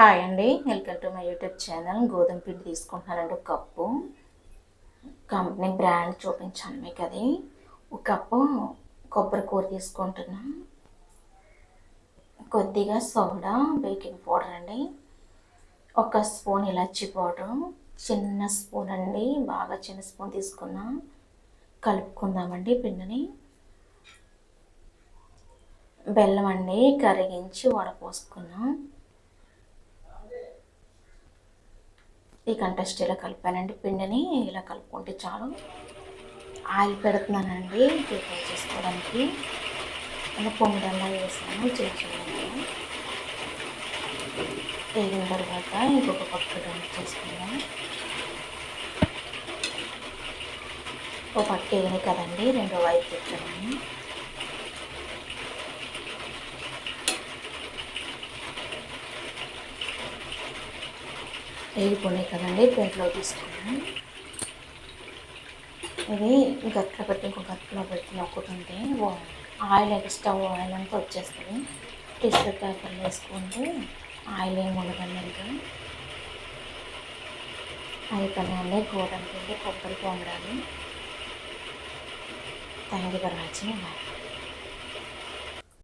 Hi అండి. Welcome to my YouTube channel. గోధుమ పిండి తీసుకుంటున్నానండి ఒక కప్పు. కంపెనీ బ్రాండ్ చూపించాను మీకు అది. ఒక కప్పు కొబ్బరి కూర తీసుకుంటున్నా. కొద్దిగా సోడా బేకింగ్ పౌడర్ అండి. ఒక స్పూన్ ఇలాచి పౌడర్. చిన్న స్పూన్ అండి. బాగా చిన్న స్పూన్ తీసుకున్నా. కలుపుకుందామండి పిండిని. బెల్లం అండి కరిగించి వడపోసుకున్నాం. ఈ కంటెస్ట్ ఇలా కలిపానండి. పిండిని ఇలా కలుపుకుంటే చాలు. ఆయిల్ పెడుతున్నానండి. ప్రిపేర్ చేసుకోవడానికి. ఇలా పొంగడల్లా వేసాను చిన్న వేగిన తర్వాత ఇంకొక పక్క డౌన్ చేసుకుందాం. ఒక పక్క వేగినాయి కదండి. రెండో వైపు పెట్టాను. వేగిపోయినాయి కదండి ప్లేట్లో తీసుకున్నాను. ఇది గట్ల పెట్టి ఇంకో గట్లో పెట్టి నొక్కుతుంటే ఆయిల్ ఎక్స్ట్రా ఆయిల్ అంతా వచ్చేస్తుంది. టిష్యూ పేపర్ వేసుకుంటే ఆయిల్ ఏమి ఉండదండి ఇంకా. అయిపోయినాయండి గోధుమ పిండి కొబ్బరి పొంగడాలు. Thank you for watching. Bye.